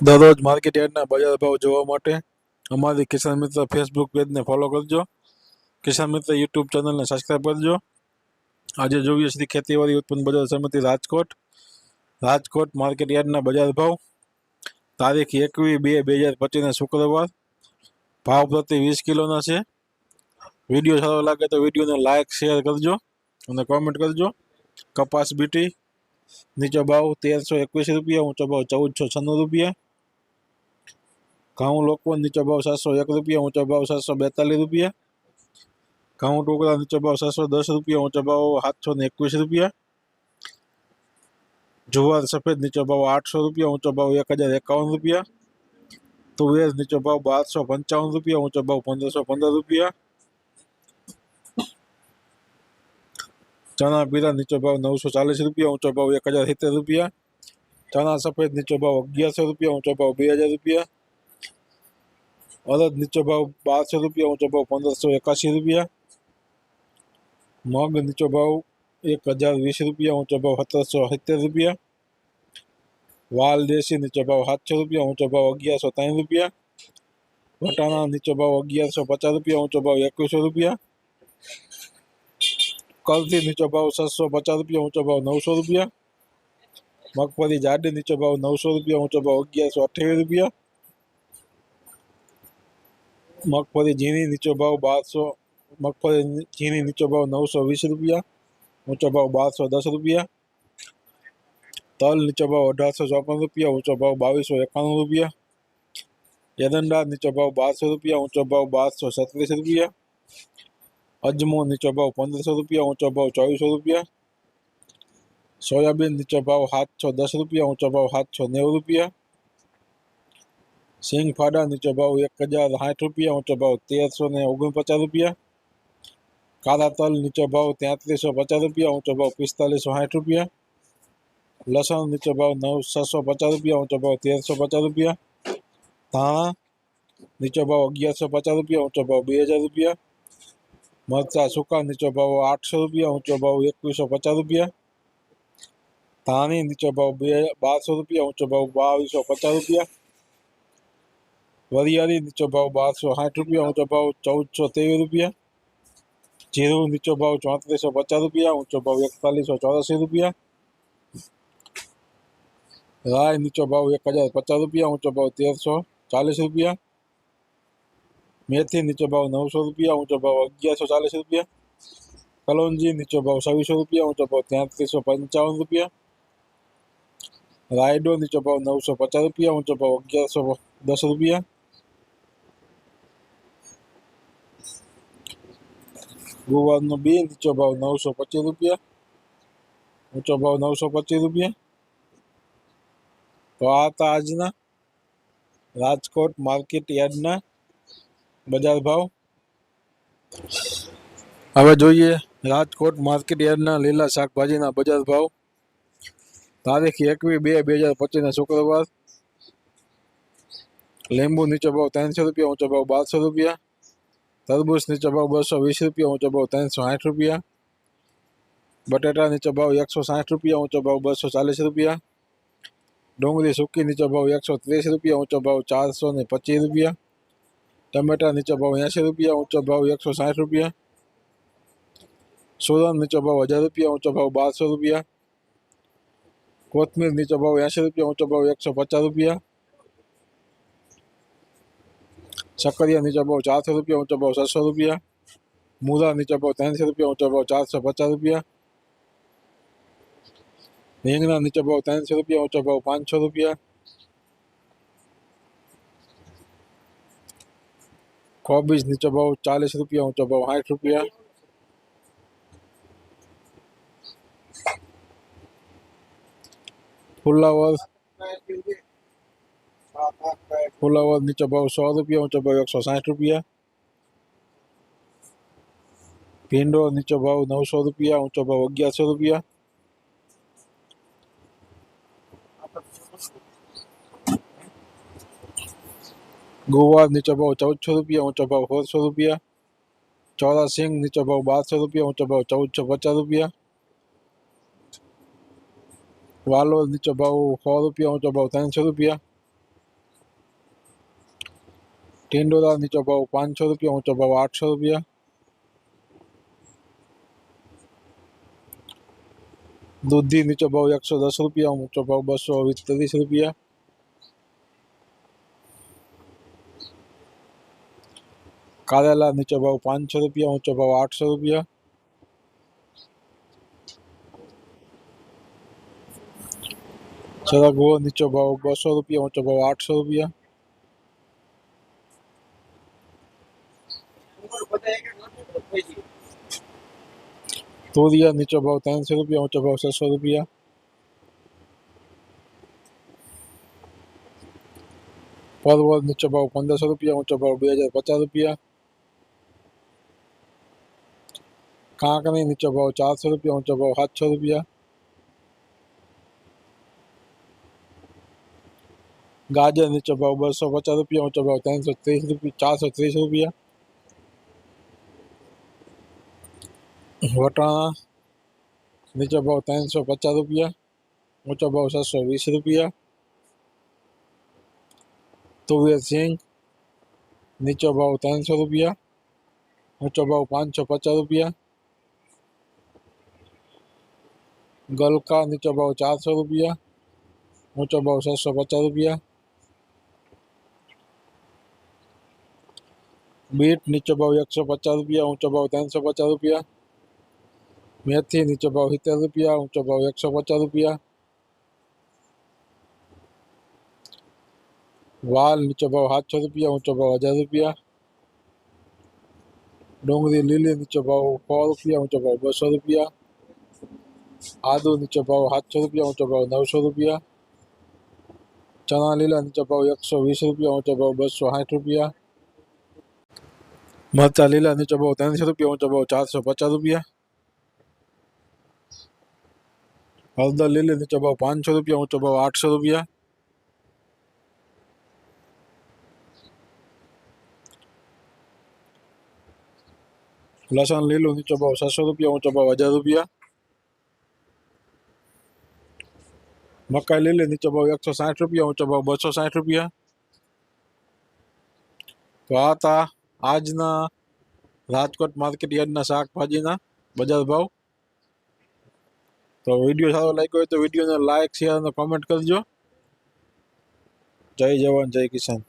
દરરોજ માર્કેટ યાર્ડના બજાર ભાવ જોવા માટે અમારી કિસાન મિત્ર ફેસબુક પેજને ફોલો કરજો કિસાન મિત્ર યુટ્યુબ ચેનલને સબસ્ક્રાઈબ કરજો આજે જોઈએ શ્રી ખેતીવાડી ઉત્પન્ન બજાર સમિતિ રાજકોટ રાજકોટ માર્કેટ યાર્ડના બજાર ભાવ તારીખ એકવીસ બે બે હજાર પચીસને શુક્રવાર ભાવ પ્રતિ વીસ કિલોના છે વિડીયો સારો લાગે તો વિડીયોને લાઇક શેર કરજો અને કોમેન્ટ કરજો કપાસ બીટી નીચો ભાવ તેરસો એકવીસ રૂપિયા ઊંચો ભાવ ચૌદસો છન્નું રૂપિયા ઘઉં લોકો નીચો ભાવ સાતસો એક રૂપિયા ઊંચો ભાવ સાતસો બેતાલીસ રૂપિયા ઘઉં ટુકડા નીચો ભાવ સાતસો દસ રૂપિયા ઊંચો ભાવ સાતસો ને એકવીસ રૂપિયા જુવાર સફેદ નીચો ભાવ આઠસો રૂપિયા ઊંચો ભાવ એક હજાર એકાવન રૂપિયા તુવેર નીચો ભાવ બારસો પંચાવન રૂપિયા ઊંચો ભાવ પંદરસો પંદર રૂપિયા ચણા પીળા નીચો ભાવ નવસો ચાલીસ રૂપિયા ઊંચો ભાવ એક હજાર સિત્તેર રૂપિયા ચણા સફેદ નીચો ભાવ અગિયારસો રૂપિયા ઊંચો ભાવ બે હજાર રૂપિયા અડદ નીચો ભાવ બારસો રૂપિયા ઊંચો ભાવ પંદરસો એકાસી રૂપિયા મગ નીચો ભાવ એક હજાર વીસ રૂપિયા ઊંચો ભાવ સત્તરસો સિત્તેર રૂપિયા વાલ દેશી નીચો ભાવ સાતસો રૂપિયા ઊંચો ભાવ અગિયારસો ત્રણ રૂપિયા વટાણા નીચો ભાવ અગિયારસો પચાસ રૂપિયા ઊંચો ભાવ એકવીસો રૂપિયા કલથી નીચો ભાવ છસો પચાસ રૂપિયા ઊંચો ભાવ નવસો રૂપિયા મગફળી જાડી નીચો ભાવ નવસો રૂપિયા ઊંચો ભાવ અગિયારસો અઠ્યાવીસ રૂપિયા મગફળી ઝીણી, નીચો ભાવ બારસો, મગફળી ઝીણી, નીચો ભાવ નવસો વીસ રૂપિયા, ઊંચો ભાવ બારસો દસ રૂપિયા, તલ નીચો ભાવ અઢારસો ચોપન રૂપિયા, ઊંચો ભાવ બાવીસો એકાણું રૂપિયા એરંડા નીચો ભાવ બારસો રૂપિયા, ઊંચો ભાવ બારસો છત્રીસ રૂપિયા, અજમો નીચો ભાવ પંદરસો રૂપિયા, ઊંચો ભાવ ચોવીસો રૂપિયા, સોયાબીન નીચો ભાવ સાતસો દસ રૂપિયા, ઊંચો ભાવ સાતસો નેવું રૂપિયા સિંગ ફાડા નીચો ભાવ એક હજાર સાઠ રૂપિયા ઊંચો ભાવ તેરસો ને ઓગણપચાસ રૂપિયા કાળા તલ નીચો ભાવ તેત્રીસો પચાસ રૂપિયા ઊંચો ભાવ પિસ્તાલીસો સાઠ રૂપિયા લસણ નીચો ભાવ નવ છસો પચાસ રૂપિયા ઊંચો ભાવ તેરસો પચાસ રૂપિયા ધાણા નીચો ભાવ અગિયારસો પચાસ રૂપિયા ઊંચો ભાવ બે હજાર રૂપિયા મરચા સૂકા નીચો ભાવ આઠસો રૂપિયા ઊંચો ભાવ એકવીસો પચાસ રૂપિયા ધાણી નીચો ભાવ બે બારસો રૂપિયા ઊંચો ભાવ બાવીસો પચાસ રૂપિયા વરિયાળી નીચો ભાવ બારસો સાઠ રૂપિયા ઊંચો ભાવ ચૌદસો ત્રેવીસ રૂપિયા જીરું નીચો ભાવ ચોત્રીસો પચાસ રૂપિયા ઊંચો ભાવ એકતાલીસો ચોરાસી રૂપિયા રાય નીચો ભાવ એક હજાર પચાસ રૂપિયા ઊંચો ભાવ તેરસો ચાલીસ રૂપિયા મેથી નીચો ભાવ નવસો રૂપિયા ઊંચો ભાવ અગિયારસો ચાલીસ રૂપિયા કલોંજી નીચો ભાવ છવ્વીસો રૂપિયા ઊંચો ભાવ તેત્રીસો પંચાવન રૂપિયા રાયડો નીચો ભાવ નવસો પચાસ રૂપિયા ઊંચો ભાવ અગિયારસો દસ રૂપિયા ગુવારનો બી નીચો ભાવ નવસો પચીસ રૂપિયા ઊંચો ભાવ નવસો પચીસ રૂપિયા તો આ હતા આજના રાજકોટ માર્કેટ યાર્ડના બજાર ભાવ હવે જોઈએ રાજકોટ માર્કેટ યાર્ડના લીલા શાકભાજીના બજાર ભાવ તારીખ એકવીસ બે બે હજાર પચીસના શુક્રવાર લીંબુ નીચો ભાવ ત્રણસો રૂપિયા ઊંચો ભાવ બારસો રૂપિયા તરબૂચ નીચો ભાવ બસો વીસ રૂપિયા ઊંચો ભાવ ત્રણસો સાઠ રૂપિયા બટેટા નીચો ભાવ એકસો સાઠ રૂપિયા ઊંચો ભાવ બસો ચાલીસ રૂપિયા ડુંગળી સૂકી નીચો ભાવ એકસો ત્રીસ રૂપિયા ઊંચો ભાવ ચારસો ને પચીસ રૂપિયા ટમેટા નીચો ભાવ એંશી રૂપિયા ઊંચો ભાવ એકસો સાઠ રૂપિયા સુરન નીચો ભાવ હજાર રૂપિયા ઊંચો ભાવ બારસો રૂપિયા કોથમીર નીચો ભાવ એંશી રૂપિયા ઊંચો ભાવ એકસો પચાસ રૂપિયા સક્કરિયા નીચો ભાવ ચારસો રૂપિયા ઊંચો ભાવ છસો રૂપિયા મૂળા નીચો ભાવ ત્રણસો રૂપિયા ઊંચો ભાવ ચારસો પચાસ રૂપિયા રીંગણા નીચો ભાવ ત્રણસો રૂપિયા ઊંચો ભાવ પાંચસો રૂપિયા કોબીજ નીચો ભાવ ચાલીસ રૂપિયા ઊંચો ભાવ સાઠ રૂપિયા ફુલાવર ફુલાવર નીચો ભાવ સો રૂપિયા ઊંચો ભાવ એકસો સાઠ રૂપિયા ભીંડો નીચો ભાવ નવસો રૂપિયા ઊંચો ભાવ અગિયારસો રૂપિયા ગુવાર નીચો ભાવ ચૌદસો રૂપિયા ઊંચો ભાવ સોળસો રૂપિયા ચોરા સિંગ નીચો ભાવ બારસો રૂપિયા ઊંચો ભાવ ચૌદસો પચાસ રૂપિયા વાલોર નીચો ભાવ સો રૂપિયા ઊંચો ભાવ ત્રણસો રૂપિયા टिंडो का नीचे भाव पाँच सौ रुपया, ऊँचा भाव आठ सौ रुपया दूधी नीचे भाव एक सौ दस रुपया, ऊँचो भाव बसो तीस रुपया। कारेला नीचे भाव पाँच सौ रुपया, ऊँचा भाव आठ सौ रुपया। चरा चरगवो नीचो भाव बसो रुपया, ऊँचा भाव आठ सौ रुपया। दो दिया, नीचे भाव तीन सौ रुपया, ऊँचा भाव छः सौ रुपया। परवल नीचे भाव पंद्रह सौ रुपया, ऊँचा भाव बे हज़ार पचास रुपया। कांकनी नीचे भाव चार सौ रुपया, ऊँचा भाव सात सौ रुपया। गाजर नीचे भाव बसो पचास रुपया, ऊँचा भाव तीन सौ तीस रुपया, चार सौ तीस रुपया। વટાણા નીચો ભાવ ત્રણસો પચાસ રૂપિયા ઊંચો ભાવ છસો વીસ રૂપિયા તુવેર સિંગ નીચો ભાવ ત્રણસો રૂપિયા ઊંચો ભાવ પાંચસો પચાસ રૂપિયા ગલકા નીચો ભાવ ચારસો રૂપિયા ઊંચો ભાવ છસો પચાસ રૂપિયા બીટ નીચો ભાવ એકસો પચાસ રૂપિયા ઊંચો ભાવ ત્રણસો પચાસ રૂપિયા મેથી નીચો ભાવ સિત્તેર રૂપિયા ઊંચો ભાવ એકસો પચાસ રૂપિયા વાલ નીચો ભાવ સાતસો રૂપિયા ઊંચો ભાવ હજાર રૂપિયા ડુંગળી લીલી નીચો ભાવ સો રૂપિયા ઊંચો ભાવ બસો રૂપિયા આદુ નીચો ભાવ સાતસો રૂપિયા ઊંચો ભાવ નવસો રૂપિયા ચણા લીલા નીચો ભાવ એકસો વીસ રૂપિયા ઊંચો ભાવ બસો સાઠ રૂપિયા મરચા લીલા નીચો ભાવ ત્રણસો રૂપિયા ઊંચો ભાવ ચારસો પચાસ રૂપિયા હળદર લીલી નીચો ભાવ પાંચસો રૂપિયા ઊંચો ભાવ આઠસો રૂપિયા લસણ લીલું નીચો ભાવ છસો રૂપિયા ઊંચો ભાવ હજાર રૂપિયા મકાઈ લીલી નીચો ભાવ એકસો સાઠ રૂપિયા ઊંચો ભાવ બસો સાઠ રૂપિયા તો આ હતા આજના રાજકોટ માર્કેટ યાર્ડના શાકભાજીના બજાર ભાવ તો વીડિયો સારો લાગ્યો હોય તો વિડીયોને લાઈક શેર અને કોમેન્ટ કરજો. જય જવાન, જય કિસાન.